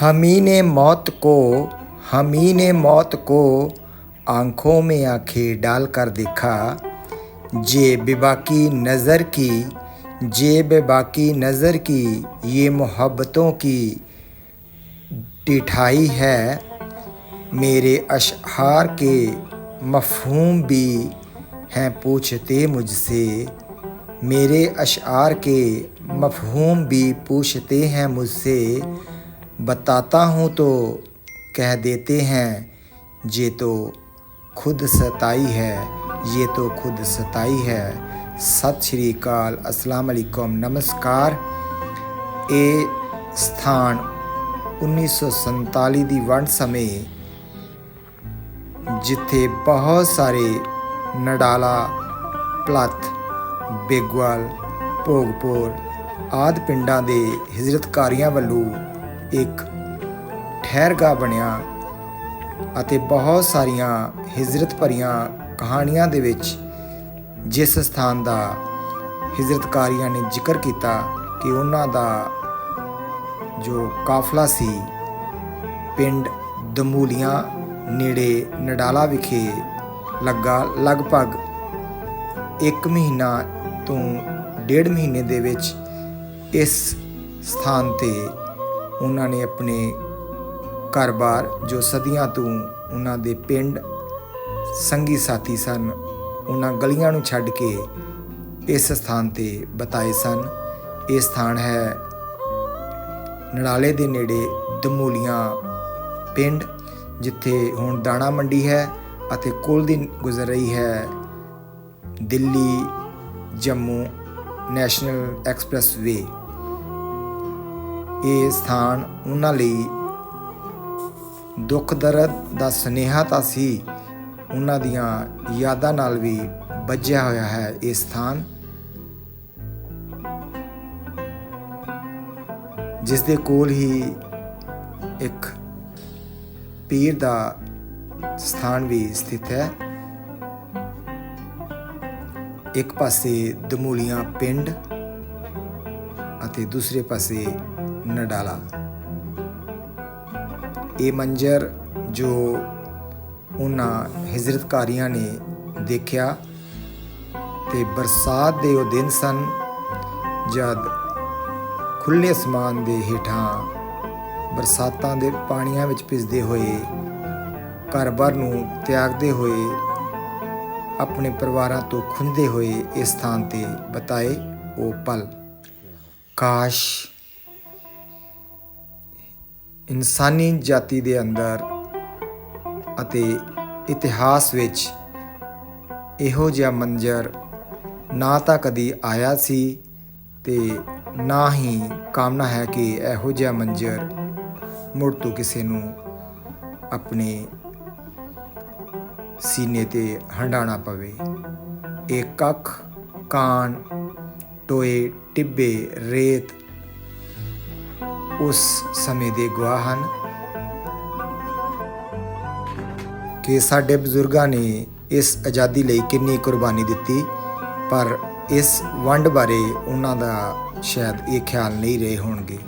हमी ने मौत को हमी ने मौत को आँखों में आँखें डालकर देखा। जे बेबाकी नज़र की जे बेबाकी नज़र की, ये मोहब्बतों की डिठाई है। मेरे अशहार के मफहूम भी हैं, पूछते मुझसे। मेरे अशार के मफहूम भी पूछते हैं मुझसे। बताता हूँ तो कह देते हैं ये तो खुद सताई है ये तो खुद सताई है ਸਤਿ ਸ਼੍ਰੀ ਅਕਾਲ ਅਸਲਾਮ ਅਲੈਕੁਮ ਨਮਸਕਾਰ ਇਹ ਸਥਾਨ 1947 ਦੀ ਵੰਡ ਸਮੇਂ ਜਿੱਥੇ ਬਹੁਤ ਸਾਰੇ ਨਡਾਲਾ ਪਲੱਥ ਬੇਗਵਾਲ ਭੋਗਪੁਰ ਆਦ ਪਿੰਡਾਂ ਦੇ ਹਿਜਰਤਕਾਰੀਆਂ ਵੱਲੋਂ ਇੱਕ ਠਹਿਰਗਾ ਬਣਿਆ ਅਤੇ ਬਹੁਤ ਸਾਰੀਆਂ ਹਿਜਰਤ ਭਰੀਆਂ ਕਹਾਣੀਆਂ ਦੇ ਵਿੱਚ ਜਿਸ ਸਥਾਨ ਦਾ ਹਿਜਰਤਕਾਰੀਆਂ ਨੇ ਜ਼ਿਕਰ ਕੀਤਾ ਕਿ ਉਹਨਾਂ ਦਾ ਜੋ ਕਾਫਲਾ ਸੀ ਪਿੰਡ ਦਮੂਲੀਆਂ ਨੇੜੇ ਨਡਾਲਾ ਵਿਖੇ ਲੱਗਾ ਲਗਭਗ 1 ਮਹੀਨਾ ਤੋਂ ਡੇਢ ਮਹੀਨੇ ਦੇ ਵਿੱਚ ਇਸ ਸਥਾਨ ਤੇ ਉਹਨਾਂ ਨੇ ਆਪਣੇ ਘਰ-ਬਾਰ ਜੋ ਸਦੀਆਂ ਤੋਂ ਉਹਨਾਂ ਦੇ ਪਿੰਡ ਸੰਗੀ ਸਾਥੀ ਸਨ, ਉਹਨਾਂ ਗਲੀਆਂ ਨੂੰ ਛੱਡ ਕੇ ਇਸ ਸਥਾਨ ਤੇ ਬਤਾਏ ਸਨ। ਇਹ ਸਥਾਨ ਹੈ ਨੜਾਲੇ ਦੇ ਨੇੜੇ ਦਮੂਲੀਆਂ ਪਿੰਡ, ਜਿੱਥੇ ਹੁਣ ਦਾਣਾ ਮੰਡੀ ਹੈ ਅਤੇ ਕੁਲ ਦੀ ਗੁਜ਼ਰ ਰਹੀ ਹੈ Delhi Jammu national expressway ਇਹ ਸਥਾਨ ਉਹਨਾਂ ਲਈ ਦੁੱਖ ਦਰਦ ਦਾ ਸੁਨੇਹਾ ਤਾਂ ਸੀ। ਉਹਨਾਂ ਦੀਆਂ ਯਾਦਾਂ ਨਾਲ ਵੀ ਵੱਜਿਆ ਹੋਇਆ ਹੈ ਇਹ ਸਥਾਨ। ਜਿਸ ਦੇ ਕੋਲ ਹੀ ਇੱਕ ਪੀਰ ਦਾ ਸਥਾਨ ਵੀ ਸਥਿਤ ਹੈ। ਇੱਕ ਪਾਸੇ ਦਮੂਲੀਆਂ ਪਿੰਡ ਅਤੇ ਦੂਸਰੇ ਪਾਸੇ ਨਡਾਲਾ ਇਹ ਮੰਜ਼ਰ ਜੋ ਉਹਨਾਂ ਹਿਜਰਤਕਾਰੀਆਂ ਨੇ ਦੇਖਿਆ ਤੇ ਬਰਸਾਤ ਦੇ ਉਹ ਦਿਨ ਸਨ ਜਦ ਖੁੱਲੇ ਅਸਮਾਨ ਦੇ ਹੇਠਾਂ ਬਰਸਾਤਾਂ ਦੇ ਪਾਣੀਆਂ ਵਿੱਚ ਭਿੱਜਦੇ ਹੋਏ ਘਰ-ਬਾਰ ਨੂੰ ਤਿਆਗਦੇ ਹੋਏ ਆਪਣੇ ਪਰਿਵਾਰਾਂ ਤੋਂ ਖੁੰਝਦੇ ਹੋਏ ਇਸ ਸਥਾਨ ਤੇ ਬਤਾਏ ਉਹ ਪਲ ਕਾਸ਼ ਇਨਸਾਨੀ ਜਾਤੀ ਦੇ ਅੰਦਰ ਅਤੇ ਇਤਿਹਾਸ ਵਿੱਚ ਇਹੋ ਜਿਹਾ ਮੰਜ਼ਰ ਨਾ ਤਾਂ ਕਦੀ ਆਇਆ ਸੀ ਤੇ ਨਾ ਹੀ ਕਾਮਨਾ ਹੈ ਕਿ ਇਹੋ ਜਿਹਾ ਮੰਜ਼ਰ ਮੁੜ ਤੋਂ ਕਿਸੇ ਨੂੰ ਆਪਣੇ ਸੀਨੇ ਤੇ ਹੰਡਾਣਾ ਪਵੇ। ਇਹ ਕੱਖ ਕਾਨ ਟੋਏ, ਟਿੱਬੇ, ਰੇਤ ਉਸ ਸਮੇਂ ਦੇ ਗਵਾਹ ਹਨ ਕਿ ਸਾਡੇ ਬਜ਼ੁਰਗਾਂ ਨੇ ਇਸ ਆਜ਼ਾਦੀ ਲਈ ਕਿੰਨੀ ਕੁਰਬਾਨੀ ਦਿੱਤੀ, ਪਰ ਇਸ ਵੰਡ ਬਾਰੇ ਉਹਨਾਂ ਦਾ ਸ਼ਾਇਦ ਇਹ ਖਿਆਲ ਨਹੀਂ ਰਹੇ ਹੋਣਗੇ।